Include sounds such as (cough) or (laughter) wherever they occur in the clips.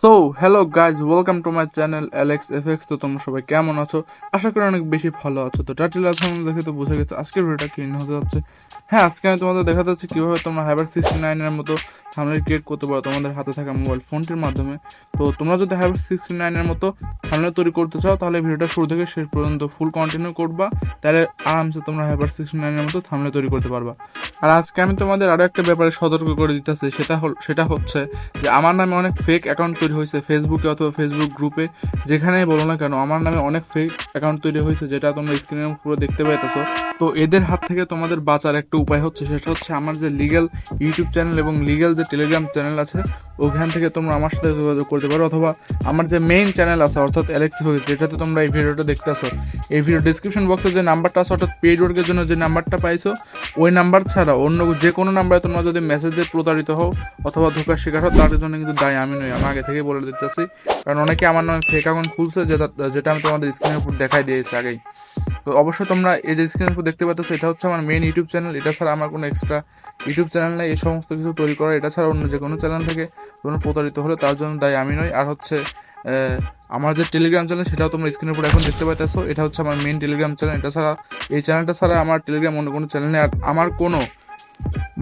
So hello guys welcome to my channel Alex FX তো তোমরা সবাই কেমন আছো? আশা করি অনেক বেশি ভালো আছো। তো এখন দেখে তো বুঝে গেছে, আজকের ভিডিওটা কি হতে যাচ্ছে? হ্যাঁ আজকে আমি তোমাদের দেখাতে যাচ্ছি কীভাবে তোমরা হাইবার সিক্সটি নাইনের মতো থামনেল ক্রিয়েট করতে পারো তোমাদের হাতে থাকা মোবাইল ফোনটির মাধ্যমে। তো তোমরা যদি হাইবার সিক্সটি নাইনের মতো থামনেল তৈরি করতে চাও, তাহলে ভিডিওটা শুরু থেকে শেষ পর্যন্ত ফুল কন্টিনিউ করবা। তাহলে আরামসে তোমরা হাইবার সিক্সটি নাইনের মতো থামনেল তৈরি করতে পারবা। আর আজকে আমি তোমাদের আরও একটা ব্যাপারে সতর্ক করে দিতেছি সেটা হল সেটা হচ্ছে যে আমার নামে অনেক ফেক অ্যাকাউন্ট তৈরি হয়েছে ফেসবুকে অথবা ফেসবুক গ্রুপে যেখানেই বলো না কেন, আমার নামে অনেক ফেক অ্যাকাউন্ট তৈরি হয়েছে যেটা তোমরা স্ক্রিনের পুরো দেখতে পাইতেছো। তো এদের হাত থেকে তোমাদের বাঁচার একটা উপায় হচ্ছে, সেটা হচ্ছে আমার যে লিগ্যাল ইউটিউব চ্যানেল এবং লিগ্যাল যে টেলিগ্রাম চ্যানেল আছে, ওখান থেকে তোমরা আমার সাথে যোগাযোগ করতে পারো অথবা আমার যে মেইন চ্যানেল আছে, অর্থাৎ অ্যালেক্সি ভোগ যেটাতে তোমরা এই ভিডিওটা দেখতেছো, এই ভিডিও ডিসক্রিপশন বক্সে যে নাম্বারটা আছে, অর্থাৎ পেড ওয়ার্কের জন্য যে নাম্বারটা পাইছো, ওই নাম্বার ছাড়া অন্য যে কোনো নাম্বারে তোমরা যদি মেসেজ দিয়ে প্রতারিত হও অথবা ধোকার শিকার হও, তাদের জন্য কিন্তু দায়, আমি নই, আমি আগে থেকে বলে দিতেছি। কারণ অনেকে আমার নামে ফেক অ্যাকাউন্ট খুলছে, যেটা যেটা আমি তোমাদের স্ক্রিনের উপর দেখাই দিয়েছি আগেই। তো অবশ্যই তোমরা এই যে স্ক্রিনের উপর দেখতে পাচ্ছ, এটা হচ্ছে আমার মেন ইউটিউব চ্যানেল এটা ছাড়া আমার কোনো এক্সট্রা ইউটিউব চ্যানেল নেই। এই সমস্ত কিছু তৈরি করা, এটা ছাড়া অন্য যে কোনো চ্যানেল থেকে তোমরা প্রতারিত হলে তার জন্য দায়ী আমি নই। আর হচ্ছে আমার যে টেলিগ্রাম চ্যানেল সেটাও তোমরা স্ক্রিনের উপর এখন দেখতে পাইতেছো। এটা হচ্ছে আমার মেন টেলিগ্রাম চ্যানেল এটা ছাড়া এই চ্যানেলটা ছাড়া আমার টেলিগ্রাম অন্য কোনো চ্যানেল নেই। আর আমার কোনো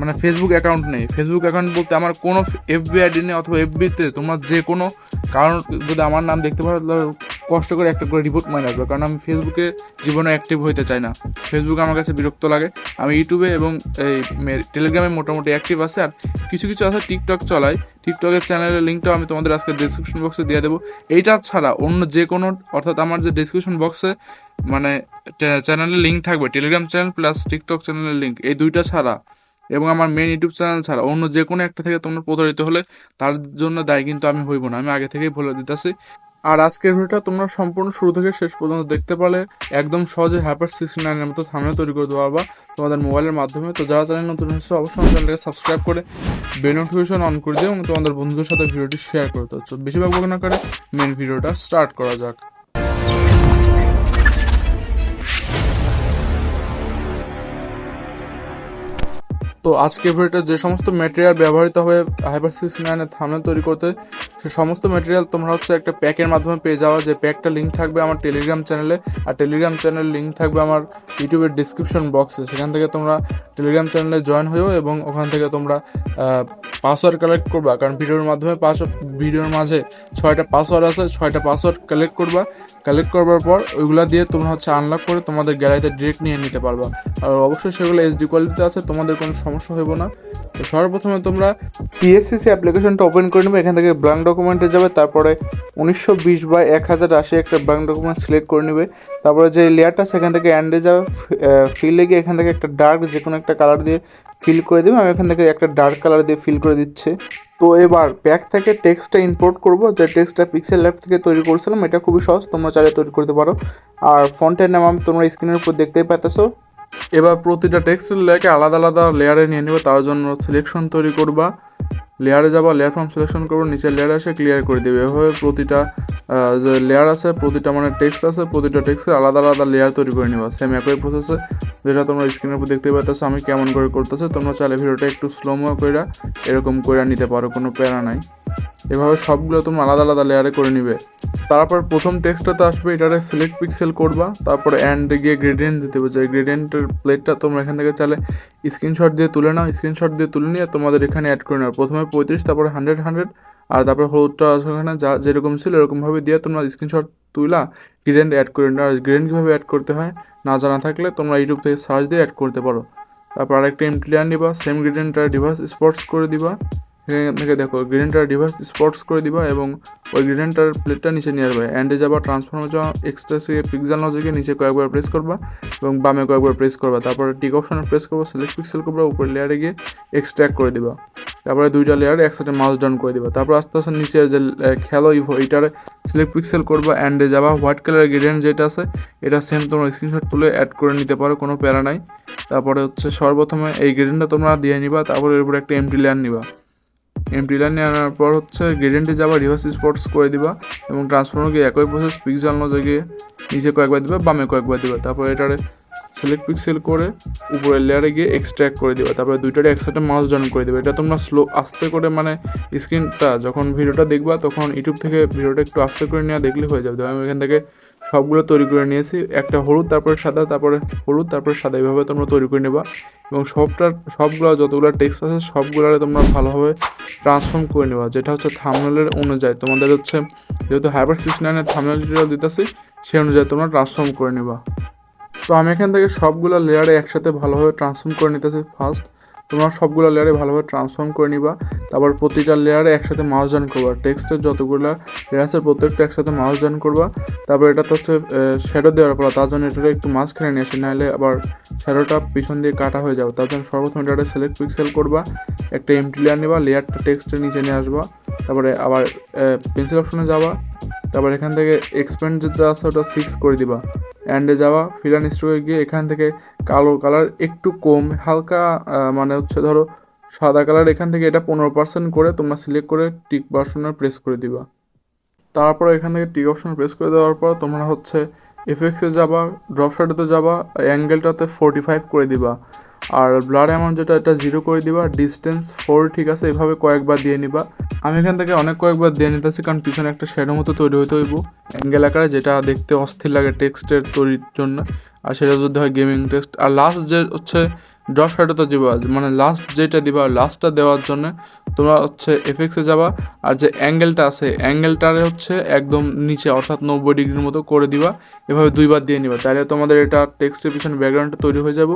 মানে ফেসবুক অ্যাকাউন্ট নেই। ফেসবুক অ্যাকাউন্ট বলতে আমার কোনো এফবি আইডি নেই অথবা এফবিতে তোমার যে কোনো কারণ যদি আমার নাম দেখতে পারো, তাহলে কষ্ট করে একটা করে রিপোর্ট মারে রাখবে। কারণ আমি ফেসবুকে জীবনে অ্যাক্টিভ হইতে চাই না। ফেসবুক আমার কাছে বিরক্ত লাগে। আমি ইউটিউবে এবং এই টেলিগ্রামে মোটামুটি অ্যাক্টিভ আছে। আর কিছু কিছু আছে টিকটক চলায়। টিকটকের চ্যানেলের লিঙ্কটাও আমি তোমাদের আজকে ডিসক্রিপশন বক্সে দিয়ে দেবো। এইটা ছাড়া অন্য যে কোনো, অর্থাৎ আমার যে ডিসক্রিপশন বক্সে মানে চ্যানেলের লিঙ্ক থাকবে টেলিগ্রাম চ্যানেল প্লাস টিকটক চ্যানেলের লিঙ্ক এই দুইটা ছাড়া এবং আমার মেন ইউটিউব চ্যানেল ছাড়া অন্য যে কোনো একটা থেকে তোমরা প্রতারিত হলে তার জন্য দায় কিন্তু আমি হইব না। আমি আগে থেকেই বলে দিতেছি। আর আজকের ভিডিওটা তোমরা সম্পূর্ণ শুরু থেকে শেষ পর্যন্ত দেখতে পারলে একদম সহজে হ্যাপার সিক্সটি নাইনের মতো থামনে তৈরি করে দেওয়া বা তোমাদের মোবাইলের মাধ্যমে। তো যারা চ্যানেল নতুন হচ্ছে অবশ্যই চ্যানেলটাকে সাবস্ক্রাইব করে বেল নোটিফিকেশন অন করে দিও এবং তোমাদের বন্ধুদের সাথে ভিডিওটি শেয়ার করে তো বেশিরভাগ বক না করে মেন ভিডিওটা স্টার্ট করা যাক। তো আজকে ভিডিওটা যে সমস্ত ম্যাটেরিয়াল ব্যবহৃত হবে হাইপার সিক্স নাইনের থামনে তৈরি করতে, সে সমস্ত ম্যাটেরিয়াল তোমরা হচ্ছে একটা প্যাকের মাধ্যমে পেয়ে যাওয়া। যে প্যাকটা লিঙ্ক থাকবে আমার টেলিগ্রাম চ্যানেলে আর টেলিগ্রাম চ্যানেল লিঙ্ক থাকবে আমার ইউটিউবের ডিসক্রিপশন বক্সে সেখান থেকে তোমরা টেলিগ্রাম চ্যানেলে জয়েন হয়েও এবং ওখান থেকে তোমরা পাসওয়ার্ড কালেক্ট করবা, কারণ ভিডিওর মাধ্যমে পাস ভিডিওর মাঝে ছয়টা পাসওয়ার্ড আছে, ছয়টা পাসওয়ার্ড কালেক্ট করবা। কালেক্ট করবার পর ওইগুলা দিয়ে তোমরা হচ্ছে আনলক করে তোমাদের গ্যালারিতে ডিরেক্ট নিয়ে নিতে পারবা। আর অবশ্যই সেগুলো এইচডি কোয়ালিটিতে আছে, তোমাদের কোনো সমস্যা হইব না। তো সর্বপ্রথমে তোমরা পিএসসিসি অ্যাপ্লিকেশনটা ওপেন করে নেবে, এখান থেকে ব্ল্যাঙ্ক ডকুমেন্টে যাবে, তারপরে উনিশশো বিশ বাই এক হাজার আশি একটা ব্ল্যাঙ্ক ডকুমেন্ট সিলেক্ট করে নেবে, তারপরে যে লেয়ারটা সেখান থেকে অ্যান্ডে যাবে ফিলে গিয়ে এখান থেকে একটা ডার্ক যে কোনো একটা কালার দিয়ে ফিল করে দেবে, আমি এখান থেকে একটা ডার্ক কালার দিয়ে ফিল করে দিচ্ছে। তো এবার প্যাক থেকে টেক্সটটা ইম্পোর্ট করব, যে টেক্সটটা পিক্সেল ল্যাব থেকে তৈরি করেছিলাম, এটা খুবই সহজ, তোমরা চাইলে তৈরি করতে পারো। আর ফন্টের নাম তোমরা স্ক্রিনের উপর দেখতেই পাইতেছো। এবার প্রতিটা টেক্সট লেয়ারকে আলাদা আলাদা লেয়ারে নিয়ে নেবে, তার জন্য সিলেকশন তৈরি করবা। লেয়ারে যাবা, লেয়ার ফর্ম সিলেকশন করব, নিচের লেয়ারে এসে ক্লিয়ার করে দেবে। এভাবে প্রতিটা যে লেয়ার আছে, প্রতিটা মানে টেক্সট আছে, প্রতিটা টেক্সটে আলাদা আলাদা লেয়ার তৈরি করে নেবা। সেম একই প্রসেসে যেটা তোমরা স্ক্রিনের উপর দেখতে পাইতেছো, আমি কেমন করে করতেছো, তোমরা চাইলে ভিডিওটা একটু স্লোমো করে এরকম করে নিতে পারো, কোনো প্যারা নাই। এভাবে সবগুলো তোমরা আলাদা আলাদা লেয়ারে করে নিবে। তারপর প্রথম টেক্সটটাতে আসবে, এটারে সিলেক্ট পিক্সেল করবা, তারপরে অ্যান্ডে গিয়ে গ্রেডিয়েন্ট দিতে হবে। যে গ্রেডিয়েন্টের প্লেটটা তোমরা এখান থেকে চাইলে স্ক্রিনশট দিয়ে তুলে নাও স্ক্রিনশট দিয়ে তুলে নিয়ে তোমাদের এখানে অ্যাড করে নাও। প্রথমে পঁয়ত্রিশ, তারপরে হান্ড্রেড হান্ড্রেড আর তারপরে হলুদটা ওখানে, যা যেরকম ছিল এরকমভাবে দিয়ে তোমরা স্ক্রিনশট তুলা গ্রেডিয়েন্ট অ্যাড করে নাও। আর গ্রেডিয়েন্ট কীভাবে অ্যাড করতে হয়, না জানা থাকলে তোমরা ইউটিউব থেকে সার্চ দিয়ে অ্যাড করতে পারো। তারপর আরেকটা এমটি লেয়ার নিবা সেম গ্রেডিয়েন্টটা ডিভার্স স্পটস করে দিবা। এখান থেকে দেখো গ্রেডিয়েন্টটা ডিভার্স স্পটস করে দিবা এবং ওই গ্রেডিয়েন্টার প্লেটটা নিচে নিয়ে আসবে। অ্যান্ডে যাবা ট্রান্সফর্মে যাওয়া এক্সট্রাসে পিক্সেল লজিকে নিচে কয়েকবার প্রেস করবা এবং বামে কয়েকবার প্রেস করবা। তারপরে টিক অপশনে প্রেস করবা সিলেক্ট পিক্সেল করবা উপরে লেয়ারে গিয়ে এক্সট্র্যাক্ট করে দিবা। তারপরে দুইটা লেয়ার একসাথে মাউস ডাউন করে দিবা। তারপর আস্তে আস্তে নিচের যে খেলো ইভো এটারে সিলেক্ট পিক্সেল করবা অ্যান্ডে যাবা। হোয়াইট কালারের গ্রেডিয়েন্ট যেটা আছে, এটা সেম তোমরা স্ক্রিনশট তুলে অ্যাড করে নিতে পারো, কোনো প্যারা নাই। তারপরে হচ্ছে সর্বপ্রথমে এই গ্রেডিয়েন্টটা তোমরা দিয়ে নিবা, তারপরে এর উপরে একটা এমটি লেয়ার নিবা। এমটি লাইন নেওয়ার পর হচ্ছে গ্রেডিয়েন্টে যাবা রিভার্স স্পটস করে দিবা এবং ট্রান্সফর্মারকে একই প্রসেস পিক্সেল নজে গিয়ে নিচে কয়েকবার দিবা, বামে কয়েকবার দিবা। তারপর এটারে সিলেক্ট পিক্সেল করে উপরের লেয়ারে গিয়ে এক্সট্র্যাক্ট করে দিবা। তারপরে দুইটারে একসাথে মাউস ডাউন করে দেবে। এটা তোমরা স্লো আস্তে করে মানে স্ক্রিনটা যখন ভিডিওটা দেখবা, তখন ইউটিউব থেকে ভিডিওটা একটু আস্তে করে নেওয়া দেখলে হয়ে যাবে। আমি এখান থেকে সবগুলো তৈরি করে নিয়েছি। একটা হলুদ, তারপরে সাদা, তারপরে হলুদ, তারপরে সাদা। এইভাবে তোমরা তৈরি করে নেবা এবং সবটার, সবগুলো যতগুলো টেক্সট আছে সবগুলোরে তোমরা ভালোভাবে ট্রান্সফর্ম করে নেবা। যেটা হচ্ছে থামনেলের অনুযায়ী। তোমাদের হচ্ছে যেহেতু হাইপার সিক্স নাইনের থামনেল টিউটোরিয়াল দিতেছি, সেই অনুযায়ী তোমরা ট্রান্সফর্ম করে নেবা। তো আমি এখান থেকে সবগুলো লেয়ারে একসাথে ভালোভাবে ট্রান্সফর্ম করে নিতেছি। ফার্স্ট তোমরা সবগুলো লেয়ারে ভালোভাবে ট্রান্সফর্ম করে নিবা। তারপর প্রতিটা লেয়ারে একসাথে মাউস ডাউন করবা। টেক্সটের যতগুলো লেয়ার আছে, প্রত্যেকটা একসাথে মাউস ডাউন করবা। তারপর এটা তো হচ্ছে শ্যাডো দেওয়ার পর, তার জন্য এটা একটু মাঝখানে নিয়ে আসি, নাহলে আবার শ্যাডোটা পিছন দিয়ে কাটা হয়ে যাবে। তার জন্য সর্বপ্রথম এটা সিলেক্ট পিক্সেল করবা। একটা এমটি লেয়ার নেবা লেয়ারটা টেক্সটের নিচে নিয়ে আসবা। তারপরে আবার পেন্সিল অপশনে যাবা। তারপর এখান থেকে এক্সপেন্ড যেটা আছে ওটা সিক্স করে দিবা। অ্যান্ডে যাওয়া ফিলান স্ট্রোকে গিয়ে এখান থেকে কালো কালার একটু কম, হালকা মানে হচ্ছে ধরো সাদা কালার এখান থেকে এটা পনেরো পার্সেন্ট করে তোমরা সিলেক্ট করে টিক বাটনে প্রেস করে দিবা। তারপর এখান থেকে টিক অপশন প্রেস করে দেওয়ার পর তোমরা হচ্ছে এফএক্সে যাবা ড্রপ শার্টেতে যাবা অ্যাঙ্গেলটাতে ফোরটি ফাইভ করে দিবা। আর ব্লাড অ্যামাউন্ট যেটা, এটা জিরো করে দিবা ডিস্টেন্স ফোর ঠিক আছে, এভাবে কয়েকবার দিয়ে নিবা। আমি এখান থেকে অনেক কয়েকবার দিয়ে নিতেছি, কারণ পিছনে একটা শ্যাডো মতো তৈরি হতে হইব। অ্যাঙ্গেল আকারে যেটা দেখতে অস্থির লাগে টেক্সটের তৈরির জন্য, আর সেটা যদি হয় গেমিং টেক্সট আর লাস্ট যে হচ্ছে ড্রপ তো দিবা মানে লাস্ট যেটা দিবা লাস্টটা দেওয়ার জন্য তোমরা হচ্ছে এফেক্সে যাবা, আর যে অ্যাঙ্গেলটা আছে অ্যাঙ্গেলটারে হচ্ছে একদম নিচে, অর্থাৎ নব্বই ডিগ্রির মতো করে দিবা, এভাবে দুইবার দিয়ে নিবা। তাহলে তোমাদের এটা টেক্সটের পিছনে ব্যাকগ্রাউন্ডটা তৈরি হয়ে যাব।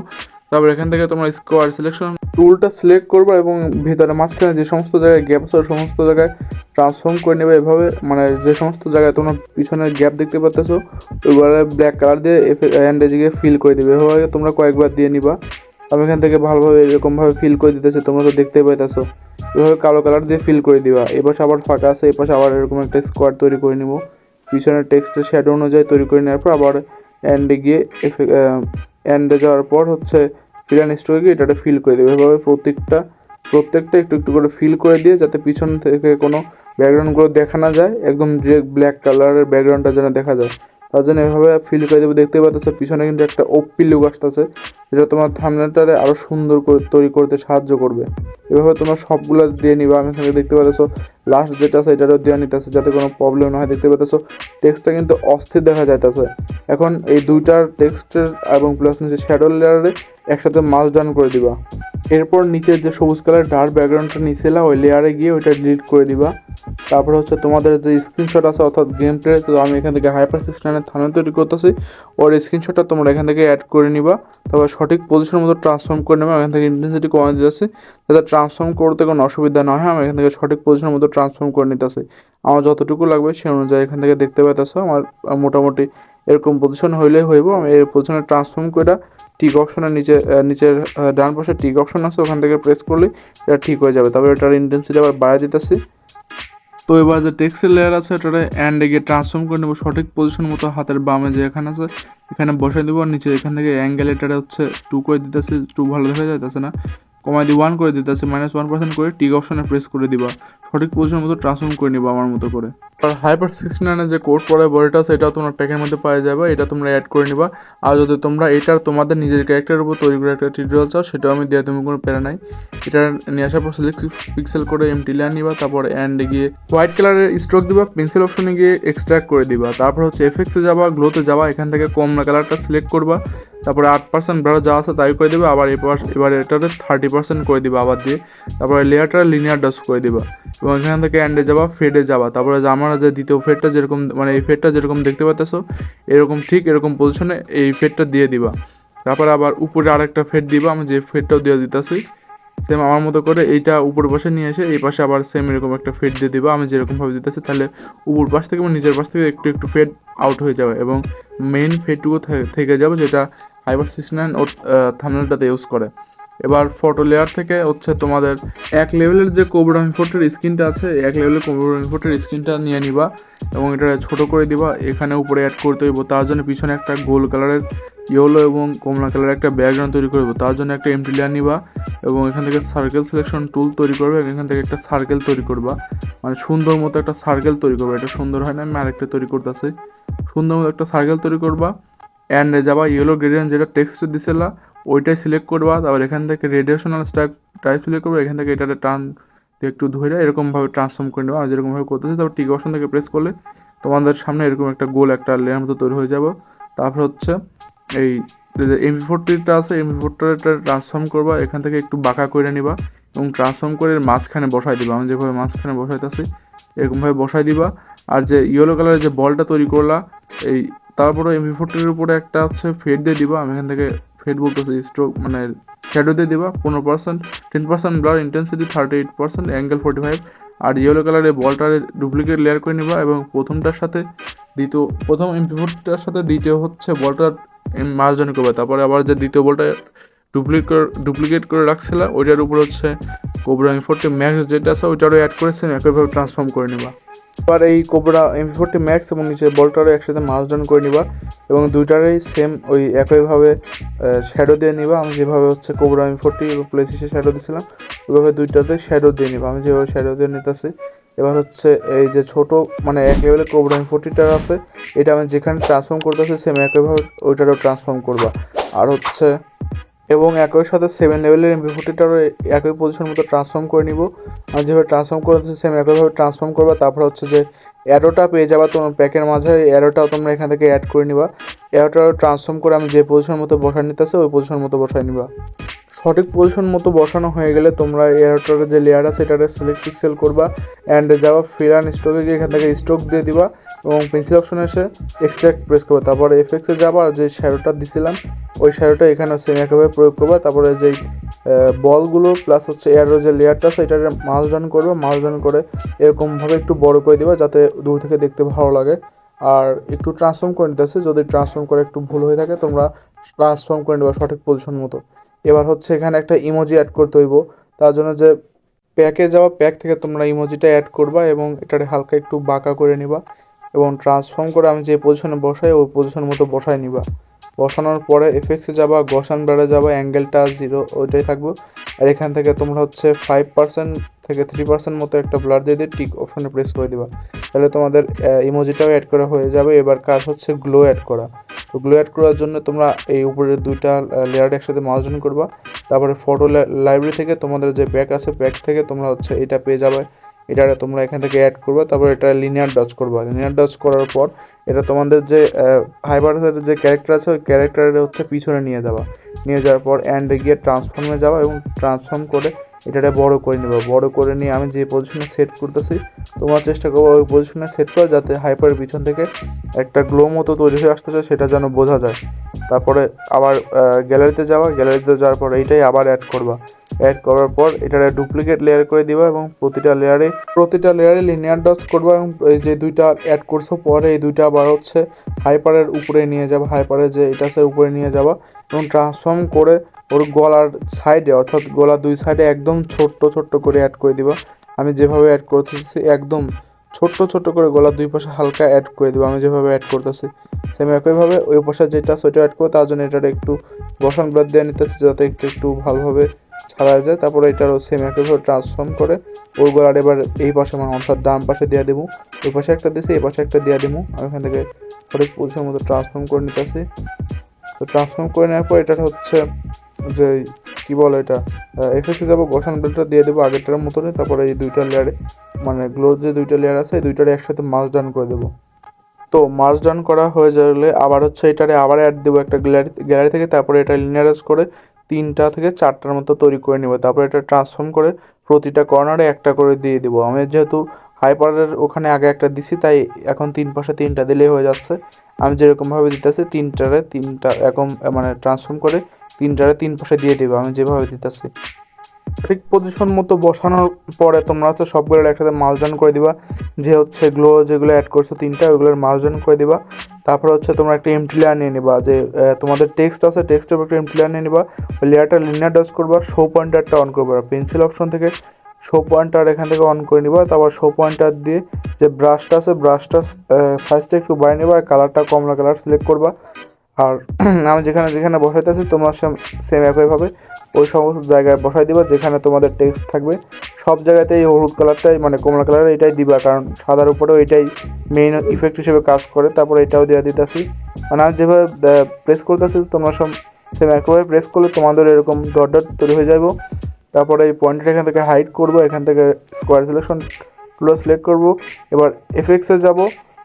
তারপর এখান থেকে তোমরা স্কোয়ার সিলেকশন টুলটা সিলেক্ট করবে এবং ভিতরে মাঝখানে যে সমস্ত জায়গায় গ্যাপ আছে সমস্ত জায়গায় ট্রান্সফর্ম করে নেবে। এভাবে মানে যে সমস্ত জায়গায় তোমরা পিছনে গ্যাপ দেখতে পাচ্ছ ওইগুলো ব্ল্যাক কালার দিয়ে অ্যান্ডেজে গিয়ে ফিল করে দিবে। এভাবে তোমরা কয়েকবার দিয়ে নিবা। আমি এখান থেকে ভালোভাবে এরকমভাবে ফিল করে দিতেছি, তোমরা তো দেখতেই পাইতেছো। এভাবে কালো কালার দিয়ে ফিল করে দিবা। এপাশে আবার ফাঁকা আছে, এপাশে আবার এরকম একটা স্কোয়ার তৈরি করে নিব। পিছনের টেক্সটের শ্যাডো অনুযায়ী তৈরি করে নেওয়ার পর আবার অ্যান্ডে গিয়ে অ্যান্ডে যাওয়ার পর হচ্ছে ফিলান স্টোরে গিয়ে এটাতে ফিল করে দেবে। এভাবে প্রত্যেকটা প্রত্যেকটা একটু একটু করে ফিল করে দিয়ে যাতে পিছন থেকে কোনো ব্যাকগ্রাউন্ডগুলো দেখা না যায়, একদম ডিরেক্ট ব্ল্যাক কালারের ব্যাকগ্রাউন্ডটা যেন দেখা যায়। তার জন্য এভাবে ফিল করে দেবে। দেখতে পাচ্ছ, পিছনে কিন্তু একটা ওপি লুক আসতেছে। যেটা তোমার থামনেলটারে আরও সুন্দর করে তৈরি করতে সাহায্য করবে। এভাবে তোমরা সবগুলো দিয়ে নিবা। আমি এখানে দেখতে পাচ্ছ লাস্ট যেটা আছে এটারও দেওয়া নিতেছে, যাতে কোনো প্রবলেম না হয়। দেখতে পাচ্ছ টেক্সটটা কিন্তু অস্থির দেখা যাইতেছে। এখন এই দুইটার টেক্সটের এবং প্লাস নিচে শ্যাডো লেয়ারে একসাথে মাউস ডাউন করে দিবা। এরপর নিচের যে সবুজ কালার ডার্ক ব্যাকগ্রাউন্ডটা নিচেলা ওই লেয়ারে গিয়ে ওইটা ডিলিট করে দিবা। তারপর হচ্ছে তোমাদের যে স্ক্রিনশট আছে, অর্থাৎ গেম প্লে তো আমি এখান থেকে হাইপার সিক্স নাইনের থানা তৈরি করতেছি। ওর স্ক্রিনশটটা তোমরা এখান থেকে অ্যাড করে নিবা। তারপর সঠিক পজিশনের মতো ট্রান্সফর্ম করে নেবে। এখান থেকে ইন্টেন্সিটি কমে দিতেছি যাতে ট্রান্সফর্ম করতে কোনো অসুবিধা না হয়। আমি এখান থেকে সঠিক পজিশনের মতো ট্রান্সফর্ম করে নিতেছি। আমার যতটুকু লাগবে সেই অনুযায়ী এখান থেকে দেখতে পাইতেছো। আমার মোটামুটি এরকম পজিশন হইলেই হইব। আমি এই পজিশনে ট্রান্সফর্ম করে টিক অপশনের নিচে নিচের ডান পাশে টিক অপশন আছে, ওখান থেকে প্রেস করলেই এটা ঠিক হয়ে যাবে। তারপরে এটার ইন্টেন্সিটি আবার বাড়ায় দিতেছি। তো এবার যে টেক্সের লেয়ার আছে, এটারে অ্যান্ড গিয়ে ট্রান্সফর্ম করে নেব সঠিক পজিশন মতো হাতের বামে যে এখানে আছে, এখানে বসে দেবো। আর নিচে এখান থেকে অ্যাঙ্গেল এটা হচ্ছে টু করে দিতেছি টু ভালো দেখা যাইতেছে না। কমাই দিয়ে ওয়ান করে দিতেছে মাইনাস ওয়ান পার্সেন্ট করে টিক অপশনে প্রেস করে দিবা। সঠিক পজিশন মতো ট্রান্সফর্ম করে নিবা আমার মতো করে। আর হাইপার সিক্সটি নাইনের যে কোড পড়ে বডিটা আছে এটাও তোমার প্যাকের মধ্যে পাওয়া যাবে, এটা তোমরা অ্যাড করে নিবা। আর যদি তোমরা এটার তোমাদের নিজের ক্যারেক্টারের উপর তৈরি করে একটা টিউটোরিয়াল চাও, সেটাও আমি দেওয়া তুমি কোনো প্যারা নাই। এটা নিয়ে আসার পর সিলেক্ট পিক্সেল করে এমটি লেয়ার নিবা, তারপর অ্যান্ডে গিয়ে হোয়াইট কালারের স্ট্রোক দিবা পেন্সিল অপশনে গিয়ে এক্সট্রাক্ট করে দিবা। তারপর হচ্ছে এফেক্টসে যাবা গ্লোতে যাবা, এখান থেকে কম কালারটা সিলেক্ট করবা। তারপরে আট পার্সেন্ট ব্রার যা আছে তাই করে দিবা, আবার এবার এবার এটাতে থার্টি পার্সেন্ট করে দিবা আবার দিয়ে, তারপরে লেয়ারটা লিনিয়ার ডাস করে দিবা। এবং এখান থেকে অ্যান্ডে যাবা ফেডে যাবা। তারপরে আমরা যে দ্বিতীয় ফেডটা যেরকম মানে এই ফেডটা যেরকম দেখতে পাচ্তেছো এরকম ঠিক এরকম পজিশনে এই ফেডটা দিয়ে দিবা। তারপরে আবার উপরে আরেকটা ফেড দিবা, আমি যে ফেডটাও দিয়ে দিতেছি সেম আমার মতো করে এইটা উপর পাশে নিয়ে এসে এই পাশে আবার সেম এরকম একটা ফেড দিয়ে দেবো। আমি যেরকমভাবে দিতেছি, তাহলে উপর পাশ থেকে এবং নিজের পাশ থেকে একটু একটু ফেড আউট হয়ে যাবে এবং মেইন ফেডটুকু থেকে যাবে যেটা হাইপার সিক্স নাইন ওর থামনেলটাতে ইউজ করে। এবার ফটো লেয়ার থেকে হচ্ছে তোমাদের এক লেভেলের যে কোবরা ইনফোটের স্ক্রিনটা আছে, এক লেভেলের কোবরা ইনফোটের স্ক্রিনটা নিয়ে নিবা এবং এটা ছোট করে দিবা। এখানে উপরে অ্যাড করতে হইব, তার জন্য পিছনে একটা গোল কালারের ইয়েলো এবং কমলা কালারের একটা ব্যাকগ্রাউন্ড তৈরি করব তার জন্য একটা এমটি লেয়ার নিবা এবং এখান থেকে সার্কেল সিলেকশন টুল তৈরি করবে এবং এখান থেকে একটা সার্কেল তৈরি করবা। মানে সুন্দর মতো একটা সার্কেল তৈরি করবে। এটা সুন্দর হয় না, আমি আরেকটা তৈরি করতেছি। সুন্দর মতো একটা সার্কেল তৈরি করবা। অ্যান্ডে যাবা ইয়েলো গ্রেডিয়েন্ট যেটা টেক্সট দিছিলা, ওইটাই সিলেক্ট করবা, তারপর এখান থেকে রেডিয়েশনাল টাইপ টাইপ সিলেক্ট করবে, এখান থেকে এটাতে টার্ন দিয়ে একটু ধরে এরকমভাবে ট্রান্সফর্ম করে নেবা। আমি যেরকমভাবে করতেছি, তারপর টিক অপশন থেকে প্রেস করলে তোমাদের সামনে এরকম একটা গোল, একটা লেয়ার মতো তৈরি হয়ে যাবে। তারপর হচ্ছে এই যে এমপি ফোরটিটা আছে এমপি ফোরটা ট্রান্সফর্ম করবা, এখান থেকে একটু বাঁকা করে নিবা এবং ট্রান্সফর্ম করে মাঝখানে বসাই দিবা। আমি যেভাবে মাঝখানে বসাইতেছি, এরকমভাবে বসাই দিবা। আর যে ইয়েলো কালারের যে বলটা তৈরি করলা, এই তারপরে এমপি ফোরটির উপরে একটা হচ্ছে ফেড দিয়ে দিবা, আমি এখান থেকে ফেড বলতেছি স্ট্রোক মানে শ্যাডো দিয়ে দিবা, পনেরো percent ten percent blur intensity thirty eight percent angle forty five আর ইয়েলো কালারের বলটার ডুপ্লিকেট লেয়ার করে নিবা, এবং প্রথমটার সাথে দ্বিতীয়, প্রথম এমপি ফোরটার সাথে দ্বিতীয় হচ্ছে বলটার মার্জন করবে, তারপরে আবার যে দ্বিতীয় বলটা ডুপ্লিকেট ডুপ্লিকেট করে রাখছিল, ওইটার উপর হচ্ছে কোবরা এম ফোরটি ম্যাক্স যেটা আছে, ওইটারও অ্যাড করেছেন একইভাবে ট্রান্সফর্ম করে নিবা। এবার এই কোবরা এম ফোরটি ম্যাক্স এবং নিচে বলটারও একসাথে মার্জ ডাউন করে নিবা এবং দুইটারই সেম ওই একইভাবে শ্যাডো দিয়ে নিবা। আমি যেভাবে হচ্ছে কোবরা এম ফোরটি এবং প্লেসিসে শ্যাডো দিয়েছিলাম ওইভাবে দুইটাতে শ্যাডো দিয়ে নিবা। আমি যেভাবে শ্যাডো দিয়ে নিতেছি, এবার হচ্ছে এই যে ছোট মানে এক লেভেলের কোবরা এম ফোরটিটার আছে, এটা আমি যেখানে ট্রান্সফর্ম করতেছি সেম একইভাবে ওইটারও ট্রান্সফর্ম করবা। আর হচ্ছে এবং একই সাথে সেভেন লেভেলের এমপি ফোর্টিটারও একই পজিশন মতো ট্রান্সফর্ম করে নিব। আর যেভাবে ট্রান্সফর্ম করে সেম একইভাবে ট্রান্সফর্ম করবা, তারপর হচ্ছে যে অ্যারোটা পেয়ে যাবা তোমার প্যাকের মাঝে অ্যারোটাও তোমরা এখান থেকে অ্যাড করে নিবা। অ্যারোটাও ট্রান্সফর্ম করে আমি যে পজিশন মতো বসায় নিতেছে, ওই পজিশন মতো বসায় নিবা। সঠিক পজিশন মতো বসানো হয়ে গেলে তোমরা এয়ারটার যে লেয়ার আছে এটারে সিলেক্ট পিক্সেল করবা অ্যান্ড যাওয়া ফিলান স্ট্রোকে গিয়ে এখান থেকে স্ট্রোক দিয়ে দিবা এবং পেন্সিল অপশনে এসে এক্সট্রাক্ট প্রেস করবা। তারপরে এফেক্টসে যাবা আর যে শ্যাডোটা দিছিলাম, ওই শ্যাডোটা এখানে সেম একেবারে প্রয়োগ করবা। তারপরে যেই বলগুলো প্লাস হচ্ছে এয়ারের যে লেয়ারটা আছে, এটার মাছ ডান করবে মাছ ডান করে এরকমভাবে একটু বড় করে দিবা যাতে দূর থেকে দেখতে ভালো লাগে। আর একটু ট্রান্সফর্ম করে নিতেছে যদি ট্রান্সফর্ম করে একটু ভুল হয়ে থাকে তোমরা ট্রান্সফর্ম করে নেবা সঠিক পজিশন মতো। এবার হচ্ছে এখানে একটা ইমোজি অ্যাড করতে হইব। তার জন্য যে প্যাকে যাওয়া প্যাক থেকে তোমরা ইমোজিটা অ্যাড করবা এবং এটারে হালকা একটু বাঁকা করে নিবা। এবং ট্রান্সফর্ম করে আমি যে পজিশনে বসাই, ওই পজিশন মতো বসাই নিবা। বসানোর পরে এফেক্টসে যাবা গসান বেড়ে যাবা অ্যাঙ্গেলটা জিরো ওইটাই থাকব। আর এখান থেকে তোমরা হচ্ছে ফাইভ পার্সেন্ট থেকে থ্রি পার্সেন্ট মতো একটা ব্লার দিয়ে দিয়ে টিক অপশনে প্রেস করে দিবা। তাহলে তোমাদের ইমোজিটাও অ্যাড করা হয়ে যাবে। এবার কাজ হচ্ছে গ্লো অ্যাড করা। তো গ্লো অ্যাড করার জন্য তোমরা এই উপরের দুইটা লেয়ার একসাথে মার্জন করবা। তারপরে ফটো লাইব্রেরি থেকে তোমাদের যে ব্যাক আছে ব্যাক থেকে তোমরা হচ্ছে এটা পেয়ে যাবে। এটা তোমরা এখান থেকে অ্যাড করবে, তারপর এটা লিনিয়ার ডচ করবে। লিনিয়ার ডচ করার পর এটা তোমাদের যে হাইবারের যে ক্যারেক্টার আছে, ওই ক্যারেক্টারের হচ্ছে পিছনে নিয়ে যাওয়া নিয়ে যাওয়ার পর অ্যান্ডে গিয়ে ট্রান্সফর্মে যাওয়া এবং ট্রান্সফর্ম করে এটাকে বড় করে নেবা। বড় করে নিয়ে আমি যে পজিশনে সেট করতেছি, তোমার চেষ্টা করব ওই পজিশনে সেট করা যাতে হাইপারের পিছন থেকে একটা গ্লো মতো তৈরি হয়ে আসতেছে সেটা যেন বোঝা যায়। তারপরে আবার গ্যালারিতে যাওয়া গ্যালারিতে যাওয়ার পর এইটাই আবার অ্যাড করবা। অ্যাড করার পর এটারে ডুপ্লিকেট লেয়ার করে দিবা এবং প্রতিটা লেয়ারে প্রতিটা লেয়ারে লিনিয়ার ডচ করবা এবং এই যে দুইটা অ্যাড করছ, পরে এই দুইটা আবার হচ্ছে হাইপারের উপরে নিয়ে যাবা হাইপারের যে এটা উপরে নিয়ে যাবা। এবং ট্রান্সফর্ম করে ওর গলার সাইডে অর্থাৎ গলার দুই সাইডে একদম ছোট্ট ছোট্ট করে অ্যাড করে দিবা। আমি যেভাবে অ্যাড করতেছি, একদম ছোট্ট ছোট্ট করে গলার দুই পাশে হালকা অ্যাড করে দেবো, আমি যেভাবে অ্যাড করতেছি। সেম একইভাবে ওই পাশে যেটা সেটা অ্যাড করব, তার জন্য এটার একটু বসান ব্লাড দিয়ে নিতেছি যাতে একটু একটু ভালোভাবে ছাড়া যায়। তারপরে এটারও সেম একইভাবে ট্রান্সফর্ম করে ওই গলার এবার এই পাশে মানে অর্থাৎ ডান পাশে দিয়ে দেবো। ওই পাশে একটা দিয়েছি এই পাশে একটা দিয়ে দেবো। আমি এখান থেকে সঠিক পজিশন মতো ট্রান্সফর্ম করে নিতেছি। তো ট্রান্সফর্ম করে নেওয়ার পর এটা হচ্ছে যে, কি বলে এটা? এফেক্টে যাব বসান বেলটা দিয়ে দেবো আগেরটার মতনই, তারপরে এই দুইটা লেয়ারে মানে গ্লোর যে দুইটা লেয়ার আছে, এই দুইটারে একসাথে মাস ডান করে দেবো। তো মার্চ ডান করা হয়ে গেলে আবার হচ্ছে এটারে আবার অ্যাড দেবো একটা গ্যালারি গ্যালারি থেকে, তারপরে এটা লিনিয়ারাইজ করে তিনটা থেকে চারটার মতো তৈরি করে নেব। তারপরে এটা ট্রান্সফর্ম করে প্রতিটা কর্নারে একটা করে দিয়ে দেবো। আমি যেহেতু হাইপারের ওখানে আগে একটা দিছি, তাই এখন তিন পাশে তিনটা দিলেই হয়ে যাচ্ছে। আমি যেরকমভাবে দিতেছি, তিনটারে তিনটা এখন মানে ট্রান্সফর্ম করে তিনটারে তিন পাশে দিয়ে দেবো, আমি যেভাবে দিতেছি। ঠিক পজিশন মতো বসানোর পরে তোমরা হচ্ছে সবগুলো একসাথে মালজান করে দিবা। যে হচ্ছে গ্লো যেগুলো অ্যাড করছ তিনটা, ওইগুলোর মালজান করে দিবা। তারপর হচ্ছে তোমরা একটা এমটি লেয়ার নিয়ে নিবা, যে তোমাদের টেক্সট আছে টেক্সটের উপর একটা এমটি লেয়ার নিয়ে নিবা। ওই লেয়ারটা লিনিয়ার ডাস করবা শো পয়েন্টারটা অন করবা। পেন্সিল অপশন থেকে শো পয়েন্টার এখান থেকে অন করে নিবা। তারপর শো পয়েন্টার দিয়ে যে ব্রাশটা আছে ব্রাশটা সাইজটা একটু বাড়িয়ে নেবা আর কালারটা কমলা কালার সিলেক্ট করবা। আর (clears throat) আমি যেখানে যেখানে বসাইতেছি তোমরা সেম একইভাবে ওই সমস্ত জায়গায় বসাই দিবা, যেখানে তোমাদের টেক্সট থাকবে। সব জায়গাতেই হলুদ কালারটাই মানে কমলা কালার এটাই দিবা, কারণ সাদার উপরেও এটাই মেইন ইফেক্ট হিসেবে কাজ করে। তারপর এটাও দিয়ে দিতেছি। মানে আমি যেভাবে প্রেস করতেছি, তোমরা সব সেম একইভাবে প্রেস করলে তোমাদের এরকম ডট ডট তৈরি হয়ে যাব তারপরে এই পয়েন্টটা এখান থেকে হাইড করব, এখান থেকে স্কোয়ার সিলেকশন টুলো সিলেক্ট করব। এবার এফএক্সে যাব,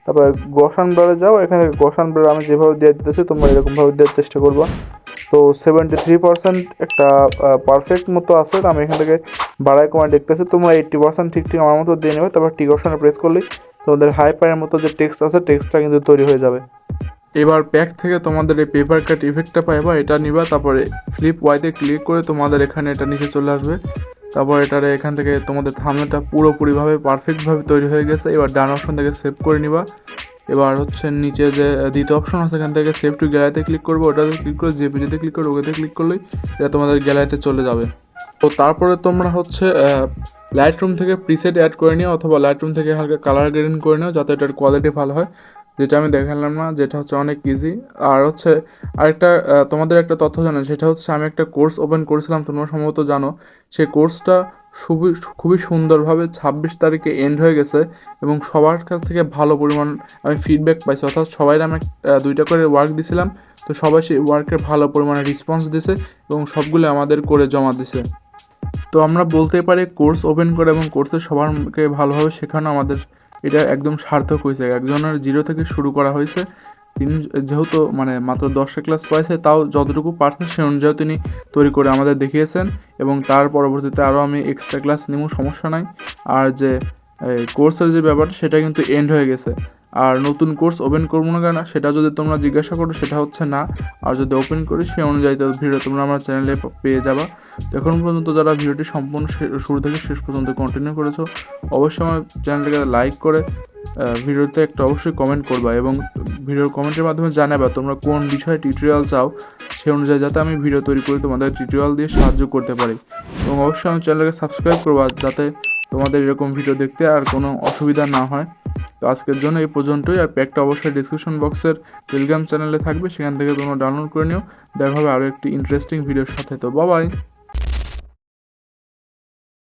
তারপরে গোসান ব্লারে যাও এখান থেকে গোসান ব্লার আমি যেভাবে দিয়ে দিতেছি, তোমরা এরকমভাবে দেওয়ার চেষ্টা করবা। তো সেভেন্টি থ্রি পার্সেন্ট একটা পারফেক্ট মতো আছে। আমি এখান থেকে বাড়াই কমায় দেখতেছি তোমরা এইট্টি পার্সেন্ট ঠিক ঠিক আমার মতো দিয়ে নেবে। তারপর টিক অপশানে প্রেস করলেই তোমাদের হাই পায়ের মতো যে টেক্সট আছে টেক্সটটা কিন্তু তৈরি হয়ে যাবে। এবার প্যাক থেকে তোমাদের এই পেপার কাট ইফেক্টটা পাইবা, এটা নিবা, তারপরে ফ্লিপ ওয়াইতে ক্লিক করে তোমাদের এখানে এটা নিচে চলে আসবে। তারপর এটারে এখান থেকে তোমাদের থামনেটা পুরোপুরিভাবে পারফেক্টভাবে তৈরি হয়ে গেছে। এবার ডান অপশন থেকে সেভ করে নিবা। এবার হচ্ছে নিচে যে দ্বিতীয় অপশন আছে, এখান থেকে সেভ টু গ্যালারিতে ক্লিক করব। ওটাতে ক্লিক করে যে পেজেতে ক্লিক করবে ওটাতে ক্লিক করলেই এটা তোমাদের গ্যালারিতে চলে যাবে। তো তারপরে তোমরা হচ্ছে লাইট রুম থেকে প্রিসেট অ্যাড করে নিও, অথবা লাইট রুম থেকে হালকা কালার গ্রেডিং করে নিও, যাতে এটার কোয়ালিটি ভালো হয়। যেটা আমি দেখালাম না, যেটা হচ্ছে অনেক ইজি আর হচ্ছে আরেকটা তোমাদের একটা তথ্য জানেন সেটা হচ্ছে আমি একটা কোর্স ওপেন করেছিলাম, তোমরা সম্ভবত জানো। সেই কোর্সটা খুবই খুবই সুন্দরভাবে ছাব্বিশ তারিখে এন্ড হয়ে গেছে এবং সবার কাছ থেকে ভালো পরিমাণ আমি ফিডব্যাক পাইছি। অর্থাৎ সবাই আমি দুইটা করে ওয়ার্ক দিছিলাম, তো সবাই সেই ওয়ার্কের ভালো পরিমাণে রেসপন্স দিছে এবং সবগুলো আমাদের করে জমা দিছে। তো আমরা বলতে পারি, কোর্স ওপেন করে এবং কোর্সে সবারকে ভালোভাবে শেখানো আমাদের এটা একদম সার্থক হয়েছে। একজনের জিরো থেকে শুরু করা হয়েছে। তিনি যেহেতু মানে মাত্র দশটা ক্লাস পাইছে, তাও যতটুকু পারছে সে অনুযায়ী তিনি তৈরি করে আমাদের দেখিয়েছেন। এবং তার পরবর্তীতে আরও আমি এক্সট্রা ক্লাস নেব সমস্যা নাই। আর যে কোর্সের যে ব্যাপারটা, সেটা কিন্তু এন্ড হয়ে গেছে। আর নতুন কোর্স ওপেন করব না কেন? সেটা যদি তোমরা জিজ্ঞাসা করো, সেটা হচ্ছে না। আর যদি ওপেন করি সেই অনুযায়ী তো ভিডিও তোমরা আমার চ্যানেলে পেয়ে যাবা। এখন পর্যন্ত যারা ভিডিওটি সম্পূর্ণ শুরু থেকে শেষ পর্যন্ত কন্টিনিউ করেছ, অবশ্যই আমার চ্যানেলটাকে লাইক করে ভিডিওতে একটা অবশ্যই কমেন্ট করবা এবং ভিডিওর কমেন্টের মাধ্যমে জানাবা তোমরা কোন বিষয়ে টিউটোরিয়াল চাও, সে অনুযায়ী যাতে আমি ভিডিও তৈরি করে তোমাদের টিউটোরিয়াল দিয়ে সাহায্য করতে পারি। এবং অবশ্যই আমার চ্যানেলকে সাবস্ক্রাইব করবা, যাতে তোমাদের এরকম ভিডিও দেখতে আর কোনো অসুবিধা না হয়। তো আজকের জন্য এই পর্যন্তই, আর প্যাকটা অবশ্যই ডিসক্রিপশন বক্সের টেলিগ্রাম চ্যানেলে থাকবে, সেখান থেকে তোমরা ডাউনলোড করে নিও। দেখা হবে আরও একটি ইন্টারেস্টিং ভিডিওর সাথে। তো বাবাই